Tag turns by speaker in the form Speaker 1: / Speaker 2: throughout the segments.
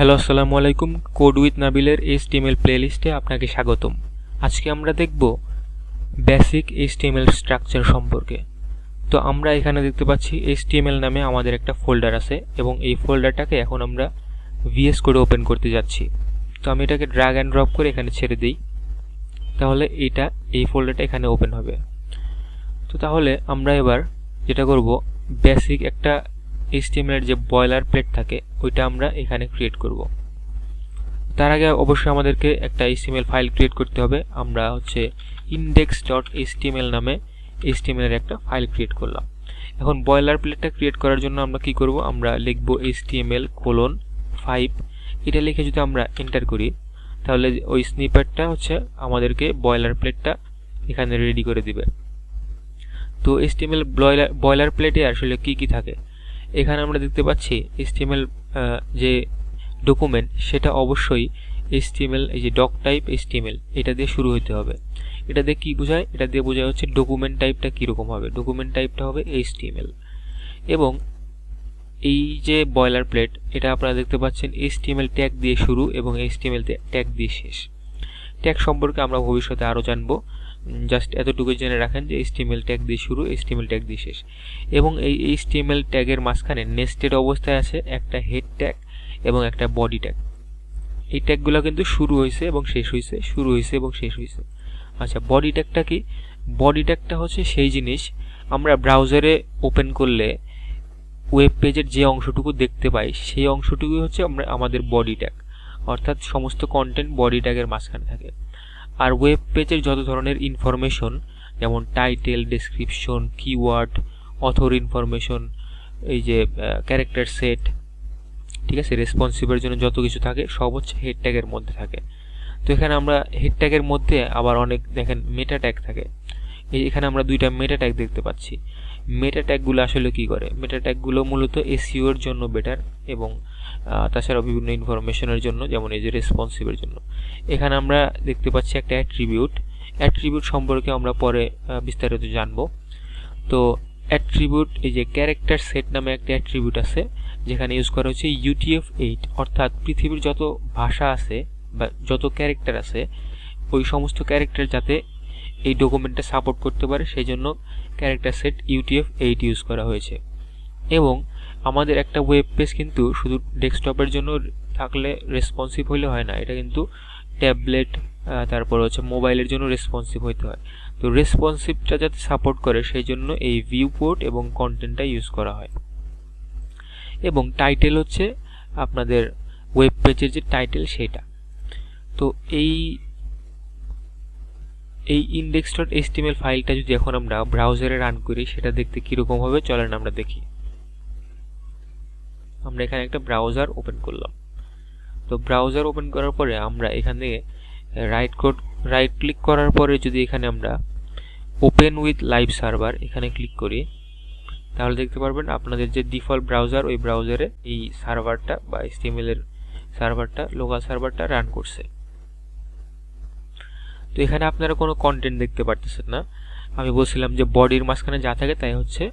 Speaker 1: Hello, আসসালামু আলাইকুম। Code with নাবিলের HTML প্লেলিস্টে আপনাকে স্বাগতম। আজকে আমরা দেখব বেসিক এইচটিএমএল স্ট্রাকচার সম্পর্কে। তো আমরা এখানে দেখতে পাচ্ছি এইচটিএমএল নামে আমাদের একটা ফোল্ডার আছে এবং এই ফোল্ডারটাকে এখন আমরা ভিএস কোডে ওপেন করতে যাচ্ছি। তো আমি এটাকে ড্রাগ অ্যান্ড ড্রপ করে এখানে ছেড়ে দিই। তাহলে এটা, এই ফোল্ডারটা এখানে ওপেন হবে। তো তাহলে আমরা এবার যেটা করব বেসিক একটা এর যে বয়লার প্লেট থাকে, ওইটা আমরা এখানে ক্রিয়েট করব। তার আগে অবশ্যই আমাদেরকে একটা HTML ফাইল ক্রিয়েট করতে হবে। আমরা হচ্ছে index ডট html নামে এর একটা ফাইল ক্রিয়েট করলাম। এখন বয়লার প্লেটটা ক্রিয়েট করার জন্য আমরা কি করব? আমরা লিখব html কোলন ফাইভ এটা লিখে যদি আমরা এন্টার করি, তাহলে ওই স্নিপেটটা হচ্ছে আমাদেরকে বয়লার প্লেটটা এখানে রেডি করে দিবে। তো বয়লার বয়লার প্লেটে আসলে কি কি থাকে? এখানে আমরা দেখতে পাচ্ছি HTML যে ডকুমেন্ট সেটা অবশ্যই HTML, এই যে ডক টাইপ HTML, এটা দিয়ে শুরু হতে হবে। এটা দিয়ে কি বোঝায়? এটা দিয়ে বোঝায় হচ্ছে ডকুমেন্ট টাইপটা কীরকম হবে। ডকুমেন্ট টাইপটা হবে HTML এবং এই যে বয়লার প্লেট এটা আপনারা দেখতে পাচ্ছেন HTML ট্যাগ দিয়ে শুরু এবং HTML ট্যাগ দিয়ে শেষ। ট্যাগ সম্পর্কে আমরা ভবিষ্যতে আরও জানব। জাস্ট এতটুকু জেনে রাখেন যে HTML ট্যাগ দিয়ে শুরু, HTML ট্যাগ দিয়ে শেষ। এবং এই HTML ট্যাগের মাঝখানে নেস্টেড অবস্থায় আছে একটা হেড ট্যাগ এবং একটা বডি ট্যাগ এই ট্যাগগুলো কিন্তু শুরু হয়েছে এবং শেষ হয়েছে, শুরু হয়েছে এবং শেষ হয়েছে। আচ্ছা বডি ট্যাগটা কি? বডি ট্যাগটা হচ্ছে সেই জিনিস আমরা ব্রাউজারে ওপেন করলে ওয়েব পেজের যে অংশটুকু দেখতে পাই, সেই অংশটুকুই হচ্ছে আমরা, আমাদের বডি ট্যাগ অর্থাৎ সমস্ত কন্টেন্ট বডি ট্যাগের মাঝখানে থাকে। আর ওয়েব পেজের যত ধরনের ইনফরমেশন যেমন title description keyword author information এই যে ক্যারেক্টার সেট ঠিক আছে রেসপন্সিভের জন্য যত কিছু থাকে, সব হচ্ছে হেড ট্যাগের মধ্যে থাকে। তো এখানে আমরা হেড ট্যাগের মধ্যে আবার অনেক, দেখেন মেটা ট্যাগ থাকে। এই এখানে আমরা দুইটা মেটা ট্যাগ দেখতে পাচ্ছি। মেটা ট্যাগগুলো আসলে কি করে? মেটা ট্যাগগুলো মূলত এসিওর জন্য বেটার এবং তাছাড়াও বিভিন্ন ইনফরমেশনের জন্য, যেমন এই যে রেসপন্সিভের জন্য। এখানে আমরা দেখতে পাচ্ছি একটা অ্যাট্রিবিউট অ্যাট্রিবিউট সম্পর্কে আমরা পরে বিস্তারিত জানব। তো অ্যাট্রিবিউট এই যে ক্যারেক্টার সেট নামে একটা অ্যাট্রিবিউট আছে, যেখানে ইউজ করা হচ্ছে ইউটিএফ এইট অর্থাৎ পৃথিবীর যত ভাষা আছে বা যত ক্যারেক্টার আছে, ওই সমস্ত ক্যারেক্টার যাতে এই ডকুমেন্টটা সাপোর্ট করতে পারে সেই জন্য character set UTF eight use করা হয়েছে। এবং আমাদের একটা ওয়েব পেজ কিন্তু শুধু ডেস্কটপের জন্য থাকলে রেসপন্সিভ হইলে হয় না। এটা কিন্তু ট্যাবলেট তারপর হচ্ছে মোবাইলের জন্য রেসপন্সিভ হইতে হয়। তো রেসপন্সিভটা যাতে সাপোর্ট করে, সেই জন্য এই ভিউ পোর্ট এবং কন্টেন্টটা ইউজ করা হয়। এবং টাইটেল হচ্ছে আপনাদের ওয়েব পেজের যে টাইটেল সেটা। তো এই এই ইন্ডেক্স ডট এসটিএমএল ফাইলটা যদি এখন আমরা ব্রাউজারে রান করি, সেটা দেখতে কীরকম হবে? চলেন আমরা দেখি। আমরা এখানে একটা ব্রাউজার ওপেন করলাম। তো ব্রাউজার ওপেন করার পরে আমরা এখানে রাইট কোড রাইট ক্লিক করার পরে যদি এখানে আমরা ওপেন উইথ লাইভ সার্ভার এখানে ক্লিক করি, তাহলে দেখতে পারবেন আপনাদের যে ডিফল্ট ব্রাউজার ওই ব্রাউজারে এই সার্ভারটা বা এসটিএমএল এর সার্ভারটা লোকাল সার্ভারটা রান করছে। তো এখানে আপনারা কোনো কন্টেন্ট দেখতে পারতেছেন না। আমি বলছিলাম যে বডির মাঝখানে যা থাকে তাই হচ্ছে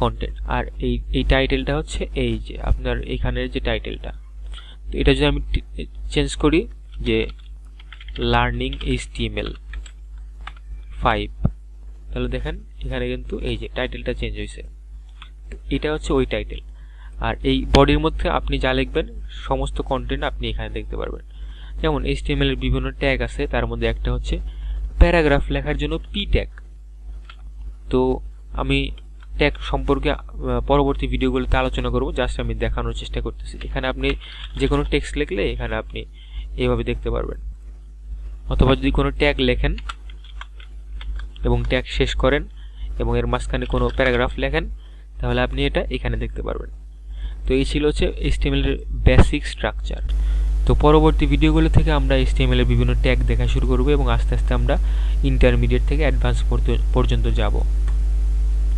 Speaker 1: কন্টেন্ট আর এই এই টাইটেলটা হচ্ছে এই যে, আপনার এখানের যে টাইটেলটা তো এটা যদি আমি চেঞ্জ করি, যে লার্নিং এইচটিএমএল ফাইভ তাহলে দেখেন, এখানে কিন্তু এই যে টাইটেলটা চেঞ্জ হয়েছে এটা হচ্ছে ওই টাইটেল আর এই বডির মধ্যে আপনি যা লিখবেন, সমস্ত কন্টেন্ট আপনি এখানে দেখতে পারবেন। যেমন এইচটিএমএল এর বিভিন্ন ট্যাগ আছে, তার মধ্যে একটা হচ্ছে প্যারাগ্রাফ লেখার জন্য পি ট্যাগ তো আমি ট্যাগ সম্পর্কে পরবর্তী ভিডিওগুলোতে আলোচনা করব। জাস্ট আমি দেখানোর চেষ্টা করতেছি। এখানে আপনি যে কোনো টেক্সট লিখলে এখানে আপনি এইভাবে দেখতে পারবেন। অথবা যদি কোনো ট্যাগ লেখেন এবং ট্যাগ শেষ করেন এবং এর মাঝখানে কোনো প্যারাগ্রাফ লেখেন, তাহলে আপনি এটা এখানে দেখতে পারবেন। তো এই ছিল হচ্ছে এর বেসিক স্ট্রাকচার তো পরবর্তী ভিডিওগুলো থেকে আমরা এর বিভিন্ন ট্যাগ দেখা শুরু করব এবং আস্তে আস্তে আমরা ইন্টারমিডিয়েট থেকে অ্যাডভান্স পর্যন্ত যাব।